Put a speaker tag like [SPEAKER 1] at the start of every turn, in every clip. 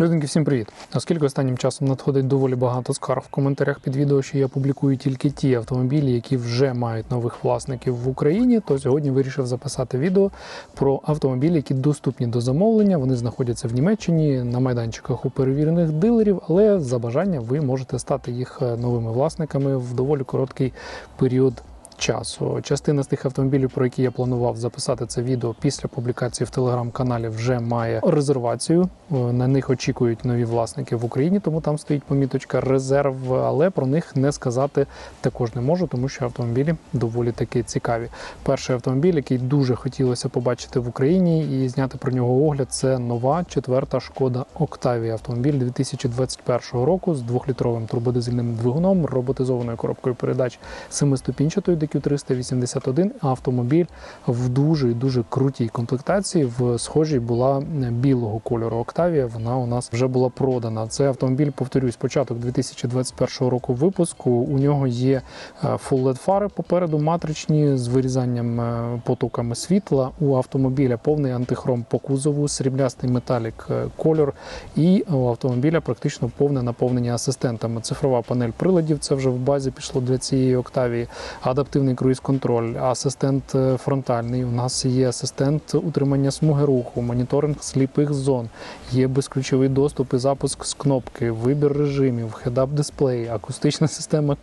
[SPEAKER 1] Людинки, всім привіт! Оскільки останнім часом надходить доволі багато скарг в коментарях під відео, що я публікую тільки ті автомобілі, які вже мають нових власників в Україні, то сьогодні вирішив записати відео про автомобілі, які доступні до замовлення. Вони знаходяться в Німеччині на майданчиках у перевірених дилерів, але за бажання ви можете стати їх е, новими власниками в доволі короткий період часу. Частина з тих автомобілів, про які я планував записати це відео після публікації в телеграм-каналі, вже має резервацію. Е, На них очікують нові власники в Україні, тому там стоїть поміточка резерв, але про них не сказати також не можу, тому що автомобілі доволі таки цікаві. Перший автомобіль, який дуже хотілося побачити в Україні і зняти про нього огляд, це нова четверта шкода Octavia. Автомобіль 2021 року з двохлітровим турбодизельним двигуном, роботизованою коробкою передач семиступінчатою DQ381. Автомобіль в дуже дуже крутій комплектації. В схожій була білого кольору Octavia. Вона у нас вже була продана. Це автомобіль, повторюсь, початок 2021 року випуску. У нього є е, LED фари попереду, матричні з вирізанням е, потоками світла. У автомобіля повний антихром по кузову, сріблястий металік е, кольор. І у автомобіля практично повне наповнення асистентами. Цифрова панель приладів. Це вже в базі пішло для цієї Octavia. Адаптивний круїз-контроль, асистент е, фронтальний. У нас є асистент утримання смуги руху, моніторинг сліпих зон, є безключовий доступ і запуск з кнопки, вибір режимів, хедап дисплей, акустична система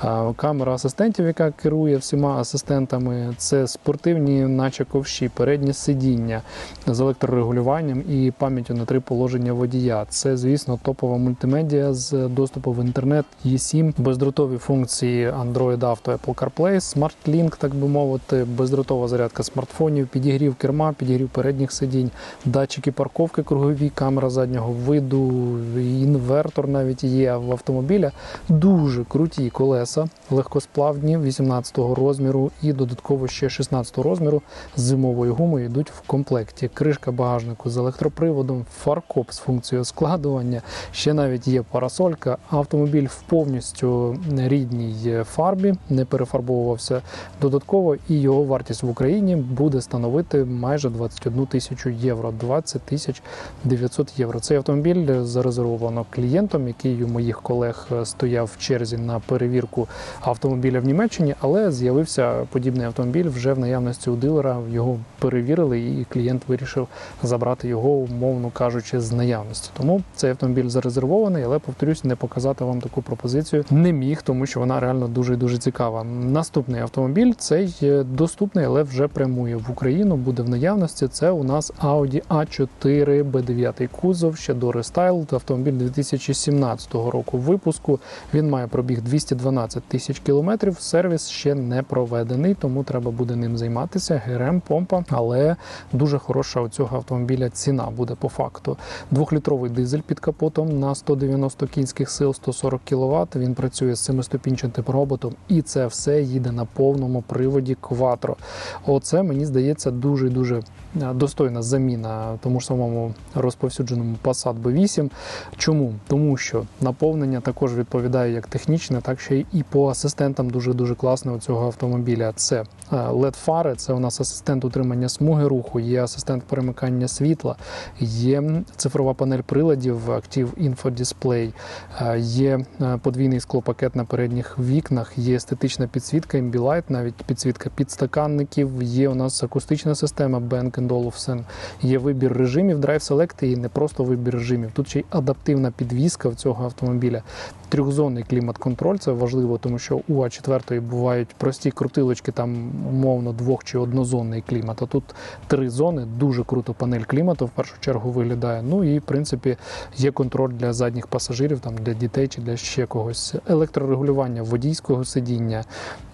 [SPEAKER 1] а, камера асистентів, яка керує всіма асистентами. Це спортивні, наче ковші, переднє сидіння з електрорегулюванням і пам'яттю на три положення водія. Це, звісно, топова мультимедіа з доступу в інтернет, E7, бездротові функції Android Auto, Apple CarPlay, Smart Link, так би мовити, бездротова зарядка смартфонів, підігрів керма, підігрів передніх сидінь, датчики парковки кругові, камера заднього виду, інвертор навіть є в автомобіля. Дуже круті колеса, легкосплавні 18-го розміру і додатково ще 16-го розміру з зимовою гумою йдуть в комплекті. Кришка багажнику з електроприводом, фаркоп з функцією складування. Ще навіть є парасолька. Автомобіль в повністю рідній фарбі, не перефарбовувався додатково, і його вартість в Україні буде становити майже 21 тисячу євро, 20 тисяч 900 євро. Цей автомобіль зарезервовано клієнтом, який у моїх колег стояв в черзі на перевірку автомобіля в Німеччині, але з'явився подібний автомобіль вже в наявності у дилера. Його перевірили, і клієнт вирішив забрати його, умовно кажучи, з наявності. Тому цей автомобіль зарезервований, але повторюсь, не показати вам таку пропозицію не міг, тому що вона реально дуже дуже цікава. Наступний автомобіль цей доступний, але вже прямує в Україну. Буде в наявності. Це у нас Audi A4 B9 кузов, ще до рестайл. Автомобіль 2017 року випуску. Він має пробіг 212 тисяч кілометрів. Сервіс ще не проведений, тому треба буде ним займатися. ГРМ, помпа, але дуже хороша у цього автомобіля ціна буде по факту. Двохлітровий дизель під капотом на 190 кінських сил, 140 кВт. Він працює з семиступінчатим роботом, і це все їде на повному приводі Quattro. Оце мені здається дуже дуже достойна заміна тому ж самому розповсюдженому Passat B8. Чому? Тому що наповнення також відповідає як технічне, так ще і по асистентам дуже дуже класне у цього автомобіля. Це led фари це у нас асистент утримання смуги руху, є асистент перемикання світла, є цифрова панель приладів, Active Info Display, є подвійний склопакет на передніх вікнах, є естетична підсвітка, Ambilight, навіть підсвітка підстаканників, є у нас акустична система Bang Olufsen, є вибір режимів Drive Select і не просто вибір режимів. Тут ще й адаптивна підвізка в цього автомобіля. Трьохзонний клімат-контроль це важливо, тому що у А4 бувають прості крутилочки, там умовно двох чи однозонний клімат. А тут три зони, дуже круто панель клімату в першу чергу виглядає. Ну і в принципі є контроль для задніх пасажирів, там для дітей чи для ще когось. Електрорегулювання водійського сидіння.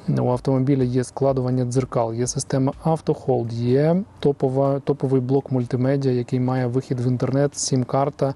[SPEAKER 1] У автомобіля є складування дзеркал, є система автохолд, є топова, топовий блок мультимедіа, який має вихід в інтернет, сім-карта,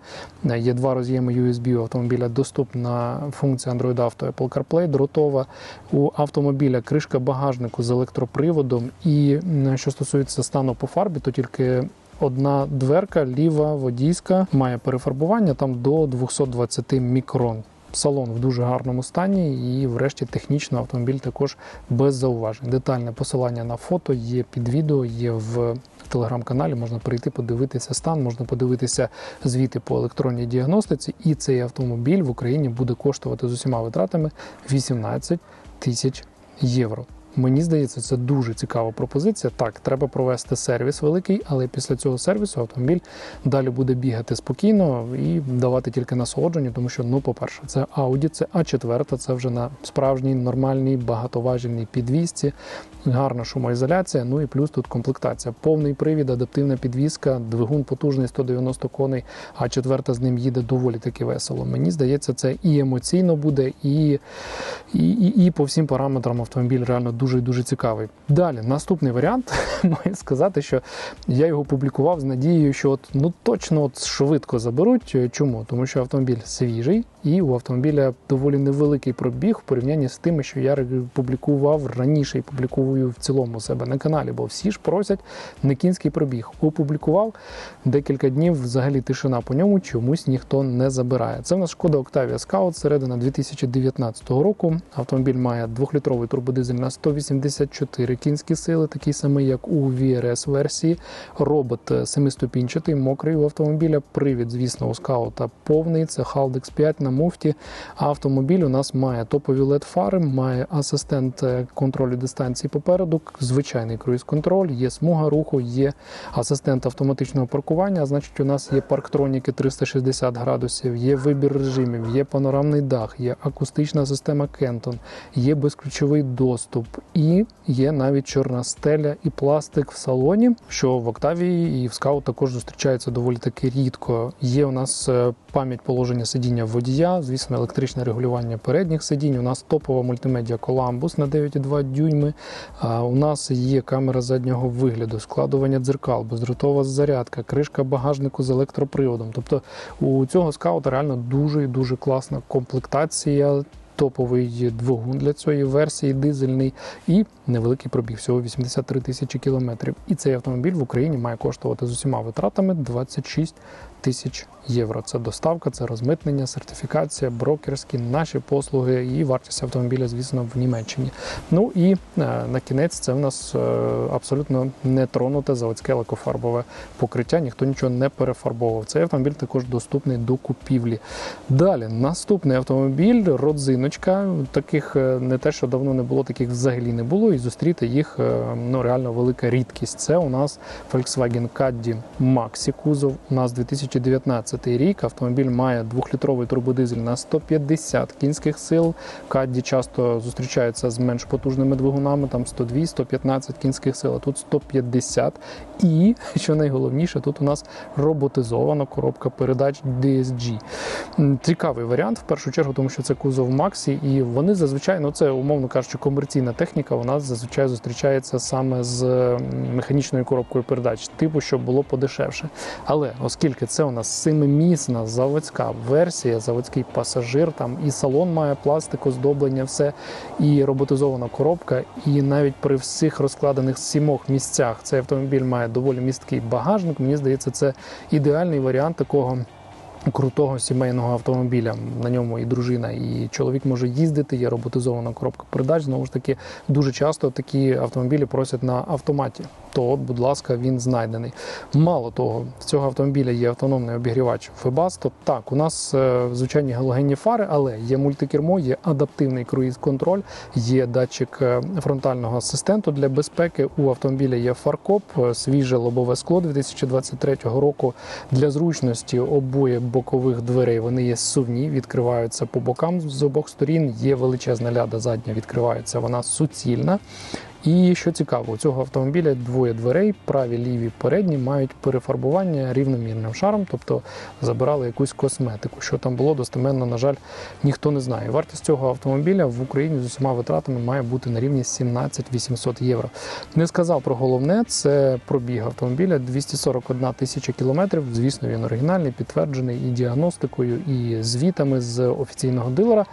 [SPEAKER 1] є два роз'єми USB у автомобіля, доступна функція Android Auto, Apple CarPlay, дротова. У автомобіля кришка багажнику з електроприводом. І що стосується стану по фарбі, то тільки одна дверка, ліва водійська, має перефарбування там до 220 мікрон. Салон в дуже гарному стані, і, врешті, технічно автомобіль також без зауважень. Детальне посилання на фото є під відео, є в телеграм-каналі, можна прийти, подивитися стан, можна подивитися звіти по електронній діагностиці. І цей автомобіль в Україні буде коштувати з усіма витратами 18 тисяч євро. Мені здається, це дуже цікава пропозиція. Так, треба провести сервіс великий, але після цього сервісу автомобіль далі буде бігати спокійно і давати тільки насолодження, тому що, ну, по-перше, це Audi, це А4, це вже на справжній нормальній багатоважільній підвісці, гарна шумоізоляція. Ну і плюс тут комплектація. Повний привід, адаптивна підвізка, двигун потужний 190 коней, а четверта з ним їде доволі таки весело. Мені здається, це і емоційно буде, і, і, і, і по всім параметрам автомобіль реально дуже дуже цікавий. Далі, наступний варіант, маю сказати, що я його публікував з надією, що от ну точно от швидко заберуть. Чому? Тому що автомобіль свіжий, і у автомобіля доволі невеликий пробіг в порівнянні з тими, що я публікував раніше і публікую в цілому себе на каналі, бо всі ж просять не кінський пробіг. Опублікував декілька днів. Взагалі тишина по ньому чомусь ніхто не забирає. Це в нас шкода Octavia Scout середина 2019 року. Автомобіль має двохлітровий турбодизель на 184 кінські сили, такий самий, як у VRS версії. Робот семиступінчатий, мокрий у автомобіля. Привід, звісно, у скаута повний. Це Haldex 5 на муфті. Автомобіль у нас має топові led фари, має асистент е, контролю дистанції попереду, звичайний круїз-контроль, є смуга руху, є асистент автоматичного паркування. Значить, у нас є парктроніки 360 градусів, є вибір режимів, є панорамний дах, є акустична система Кентон, є безключовий доступ і є навіть чорна стеля і пластик в салоні, що в Октавії і в Скаут також зустрічається доволі таки рідко. Є у нас е, пам'ять положення сидіння водія, звісно, електричне регулювання передніх сидінь. У нас топова мультимедіа Columbus на 9,2 дюйми. У нас є камера заднього вигляду, складування дзеркал, бездротова зарядка, кришка багажнику з електроприводом. Тобто у цього скаута реально дуже і дуже класна комплектація. Топовий двигун для цієї версії, дизельний і невеликий пробіг, всього 83 тисячі кілометрів. І цей автомобіль в Україні має коштувати з усіма витратами 26 тисяч євро. Це доставка, це розмитнення, сертифікація, брокерські, наші послуги і вартість автомобіля, звісно, в Німеччині. Ну і е, на кінець це в нас е, абсолютно не тронуте заводське лакофарбове покриття. Ніхто нічого не перефарбовував. Цей автомобіль також доступний до купівлі. Далі наступний автомобіль, родзиночка. Таких е, не те, що давно не було, таких взагалі не було. І зустріти їх ну реально велика рідкість. Це у нас Volkswagen Caddy Maxi кузов. У нас 2019 рік автомобіль має двохлітровий турбодизель на 150 кінських сил. Кадді часто зустрічаються з менш потужними двигунами, там 102-115 кінських сил, а тут 150. І що найголовніше, тут у нас роботизована коробка передач DSG. Цікавий варіант в першу чергу, тому що це кузов Максі, і вони зазвичай, ну це умовно кажучи, комерційна техніка. Вона зазвичай зустрічається саме з механічною коробкою передач, типу, щоб було подешевше. Але оскільки це у нас семи місна заводська версія, заводський пасажир, там і салон має пластик, оздоблення, все, і роботизована коробка. І навіть при всіх розкладених сімох місцях цей автомобіль має доволі місткий багажник. Мені здається, це ідеальний варіант такого крутого сімейного автомобіля. На ньому і дружина, і чоловік може їздити. Є роботизована коробка передач. Знову ж таки, дуже часто такі автомобілі просять на автоматі. То, будь ласка, він знайдений. Мало того, в цього автомобіля є автономний обігрівач Webasto. Так, у нас е, звичайні галогенні фари, але є мультикермо, є адаптивний круїз-контроль, є датчик е, фронтального асистенту для безпеки. У автомобіля є фаркоп, е, свіже лобове скло 2023 року. Для зручності обоє бокових дверей вони є сувні, відкриваються по бокам з обох сторін. Є величезна ляда задня, відкривається вона суцільна. І що цікаво, у цього автомобіля двоє дверей, праві, ліві, передні, мають перефарбування рівномірним шаром, тобто забирали якусь косметику. Що там було, достеменно, на жаль, ніхто не знає. Вартість цього автомобіля в Україні з усіма витратами має бути на рівні 17 800 євро. Не сказав про головне, це пробіг автомобіля 241 тисяча кілометрів. Звісно, він оригінальний, підтверджений і діагностикою, і звітами з офіційного дилера.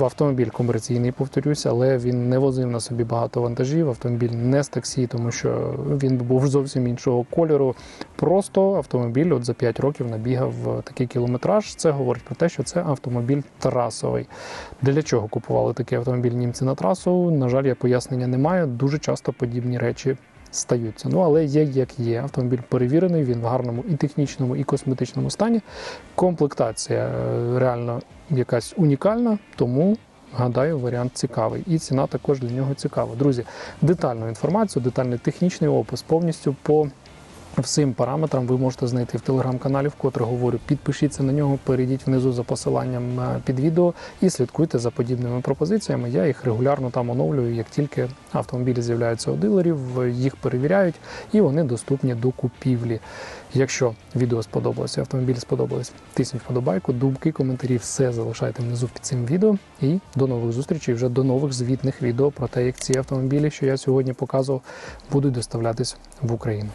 [SPEAKER 1] Автомобіль комерційний, повторюся, але він не возив на собі багато вантажів. Автомобіль не з таксі, тому що він був зовсім іншого кольору. Просто автомобіль от за 5 років набігав такий кілометраж. Це говорить про те, що це автомобіль трасовий. Для чого купували такий автомобіль німці на трасу? На жаль, я пояснення не маю. Дуже часто подібні речі стаються. Ну але є як є. Автомобіль перевірений, він в гарному і технічному, і косметичному стані. Комплектація е, реально якась унікальна, тому. Гадаю, варіант цікавий, і ціна також для нього цікава. Друзі, детальну інформацію, детальний технічний опис повністю по всім параметрам ви можете знайти в телеграм-каналі, вкотре говорю. Підпишіться на нього, перейдіть внизу за посиланням е, під відео і слідкуйте за подібними пропозиціями. Я їх регулярно там оновлюю. Як тільки автомобілі з'являються у дилерів, їх перевіряють і вони доступні до купівлі. Якщо відео сподобалося, автомобіль сподобалось, тисніть вподобайку, думки, коментарі, все залишайте внизу під цим відео. І до нових зустрічей, вже до нових звітних відео про те, як ці автомобілі, що я сьогодні показував, будуть доставлятись в Україну.